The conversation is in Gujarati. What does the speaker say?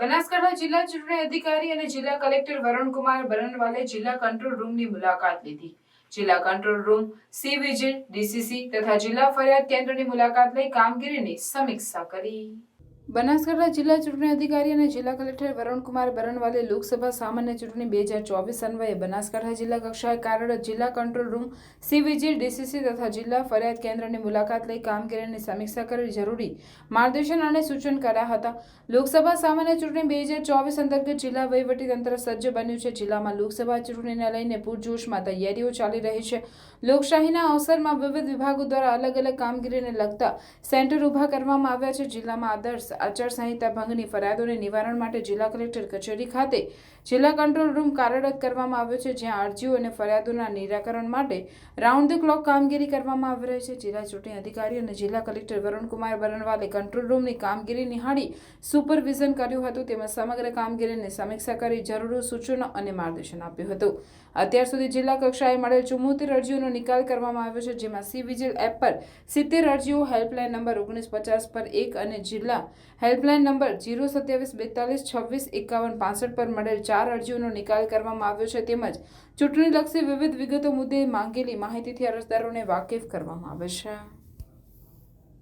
બનાસકાંઠા જિલ્લા ચૂંટણી અધિકારી અને જિલ્લા કલેક્ટર વરુણકુમાર બરનવાલે જિલ્લા કંટ્રોલ રૂમની મુલાકાત લીધી. જિલ્લા control room, C vigil DCC તથા જિલ્લા ફરિયાદ કેન્દ્રની મુલાકાત લઈ કામગીરીની સમીક્ષા કરી. બનાસકાંઠા જિલ્લા ચૂંટણી અધિકારી અને જિલ્લા કલેક્ટર વરુણકુમાર બરણવાલે લોકસભા સામાન્ય ચૂંટણી બે હજાર ચોવીસ અન્વયે બનાસકાંઠા જિલ્લા કક્ષાએ કાર્યરત જિલ્લા કંટ્રોલ રૂમ સીવીજી ડીસીસી તથા જિલ્લા ફરિયાદ કેન્દ્રની મુલાકાત લઈ કામગીરીની સમીક્ષા કરી જરૂરી માર્ગદર્શન અને સૂચન કર્યા હતા. લોકસભા સામાન્ય ચૂંટણી બે હજાર ચોવીસ અંતર્ગત જિલ્લા વહીવટીતંત્ર સજ્જ બન્યું છે. જિલ્લામાં લોકસભા ચૂંટણીને લઈને પૂરજોશમાં તૈયારીઓ ચાલી રહી છે. લોકશાહીના અવસરમાં વિવિધ વિભાગો દ્વારા અલગ અલગ કામગીરીને લગતા સેન્ટર ઊભા કરવામાં આવ્યા છે. જિલ્લામાં આદર્શ આચારસંહિતા ભંગની ફરિયાદોને નિવારણ માટે જિલ્લા કલેક્ટર કચેરી ખાતે જિલ્લા કંટ્રોલ રૂમ કાર્યરત કરવામાં આવ્યો છે, જ્યાં અરજીઓ અને ફરિયાદોના નિરાકરણ માટે રાઉન્ડ ધ ક્લોક કામગીરી કરવામાં આવી રહી છે. જિલ્લા ચૂંટણી અધિકારી અને જિલ્લા કલેક્ટર વરુણકુમાર બરણવાલે કંટ્રોલ રૂમની કામગીરી નિહાળી સુપરવિઝન કર્યું હતું. તેમજ સમગ્ર કામગીરીની સમીક્ષા કરી જરૂરી, સૂચનો અને માર્ગદર્શન આપ્યું હતું. અત્યાર સુધી જિલ્લા કક્ષાએ મળેલ ચુમ્મોતેર અરજીઓનો નિકાલ કરવામાં આવ્યો છે, જેમાં સી વિજિલ એપ પર સિત્તેર અરજીઓ, હેલ્પલાઇન નંબર ઓગણીસ પચાસ પર એક અને જિલ્લા હેલ્પલાઇન નંબર જીરો સત્યાવીસ બેતાલીસ છવ્વીસ એકાવન પાસઠ પર મળેલ ચાર અરજીઓનો નિકાલ કરવામાં આવ્યો છે. તેમજ ચૂંટણીલક્ષી વિવિધ વિગતો મુદ્દે માંગેલી માહિતીથી અરજદારોને વાકેફ કરવામાં આવે છે.